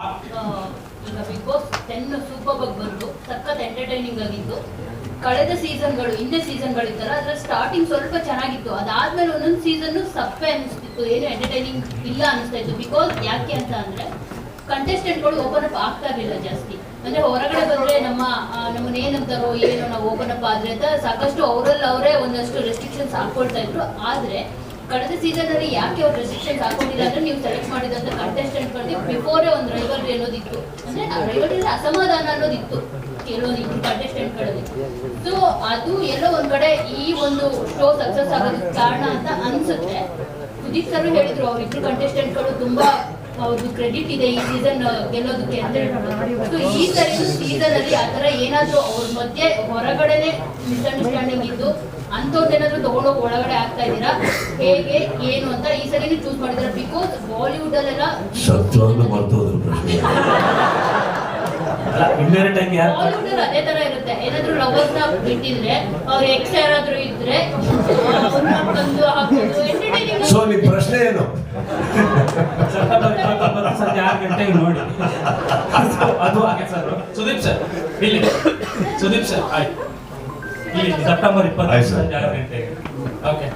ಈಗ Big Boss ten super bug ಬಂತು. ಸಖತ್ ಎಂಟರ್ಟೈನಿಂಗ್ ಆಗಿತ್ತು. ಕಳೆದ ಸೀಸನ್ಗಳು ಹಿಂದೆ ಸೀಸನ್ಗಳು ಇತ್ತಲ್ಲ, ಅದ್ರ ಸ್ಟಾರ್ಟಿಂಗ್ ಸ್ವಲ್ಪ ಚೆನ್ನಾಗಿತ್ತು. ಅದಾದ್ಮೇಲೆ ಒಂದೊಂದು ಸೀಸನ್ ಸಪ್ಪೆ ಅನಿಸ್ತಿತ್ತು. ಏನು ಎಂಟರ್ಟೈನಿಂಗ್ ಇಲ್ಲ ಅನಿಸ್ತಾ ಇತ್ತು. ಬಿಕಾಸ್ ಯಾಕೆ ಅಂತ ಅಂದ್ರೆ ಕಂಟೆಸ್ಟೆಂಟ್ಗಳು ಓಪನ್ ಅಪ್ ಆಗ್ತಾ ಇರಲಿಲ್ಲ ಜಾಸ್ತಿ. ಅಂದ್ರೆ ಹೊರಗಡೆ ಬಂದ್ರೆ ನಮ್ಮ ನಮ್ಮನ್ನ ಏನಂತಾರೋ ಏನೋ ನಾವು ಓಪನ್ ಅಪ್ ಆದ್ರೆ ಅಂತ ಸಾಕಷ್ಟು ಅವರಲ್ಲಿ ಅವರೇ ಒಂದಷ್ಟು ರೆಸ್ಟ್ರಿಕ್ಷನ್ಸ್ ಹಾಕೊಳ್ತಾ ಇದ್ರು. ಆದ್ರೆ, ಕಳೆದ ಸೀಸನ್ ಅಲ್ಲಿ ಯಾಕೆ ಅವ್ರು ರೆಸ್ಟ್ರಿಕ್ಷನ್ಸ್ ಹಾಕೊಂಡಿಲ್ಲ ಅಂದ್ರೆ ನೀವು ಸೆಲೆಕ್ಟ್ ಮಾಡಿದಂತ ಕಂಟೆಸ್ಟೆಂಟ್ ಬಿಫೋರೇ ಒಂದು ರೈವಲ್ರಿ ಅನ್ನೋದಿತ್ತು. ಅಂದ್ರೆ ರೈವಲ್ರಿ ಅಸಮಾಧಾನ ಅನ್ನೋದಿತ್ತು ಕೆಲವೊಂದು ಇಬ್ರು ಕಂಟೆಸ್ಟೆಂಟ್ ಸೊ ಅದು ಎಲ್ಲೋ ಒಂದ್ ಕಡೆ ಈ ಒಂದು ಶೋ ಸಕ್ಸಸ್ ಆಗೋದಕ್ಕೆ ಕಾರಣ ಅಂತ ಅನ್ಸುತ್ತೆ. ಸುದೀಪ್ ಸರ್ ಹೇಳಿದ್ರು, ಅವ್ರಿಬ್ರು ಕಂಟೆಸ್ಟೆಂಟ್ಗಳು ತುಂಬಾ ಅವ್ರದ್ದು ಕ್ರೆಡಿಟ್ ಇದೆ ಈ ಸೀಸನ್ ಗೆಲ್ಲೋದಕ್ಕೆ ಅಂತ ಸೊ ಈ ಸರಿ ಸೀಸನ್ ಅಲ್ಲಿ ಆತರ ಏನಾದ್ರೂ ಅವ್ರ ಮಧ್ಯೆ ಮಿಸ್ಅಂಡರ್ಸ್ಟ್ಯಾಂಡಿಂಗ್ ಇದ್ದು ಅಂತವ್ರದ್ದೇನಾದ್ರೂ ತಗೊಂಡೋಗಿ ಒಳಗಡೆ ಆಗ್ತಾ ಇದ್ದೀರಾ? ಹೇಗೆ ಏನು ಅಂತ ಈ ಸರಿ ಚೂಸ್ ಮಾಡಿದ್ರೆ ಬಿಕಾಸ್ ಬಾಲಿವುಡ್ ಅಲ್ಲೆಲ್ಲ ಸತ್ಯವನ್ನು ಮರ್ತೋದ್ರು ಪ್ರಶ್ನೆ. ಅಲ್ಲ ಇಂಡೈರೆಕ್ಟ್ ಆಗಿ ಯಾರು ಬಾಲಿವುಡ್ ಅಲ್ಲಿ ಅದೇ ತರ ಇರುತ್ತೆ. ಏನಾದ್ರೂ ಲವರ್ಸ್ನ ಬಿಟ್ಟಿದ್ರೆ ಅವ್ರ ಎಕ್ಸ್ ಯಾರಾದ್ರೂ ಇದ್ರೆ ತಂದು ಹಾಕೋದು entertaining ಸೊ ನಿಮ್ ಪ್ರಶ್ನೆ ಏನು? ಸೆಪ್ಟೆಂಬರ್ ಇಪ್ಪತ್ತೊಂಬತ್ತು ಸಂಜೆ ಆರು ಗಂಟೆಗೆ ನೋಡಿ. ಅದು ಹಾಗೆ ಸರ್. ಸುದೀಪ್ ಸರ್ ಇಲ್ಲಿ. ಸುದೀಪ್ ಸರ್ ಆಯ್ತು. ಇಲ್ಲಿ ಸೆಪ್ಟೆಂಬರ್ ಆಯ್ತು ಇಪ್ಪತ್ತೊಂದು ಸರ್. ಸಂಜೆ ಆರು ಗಂಟೆಗೆ ಓಕೆ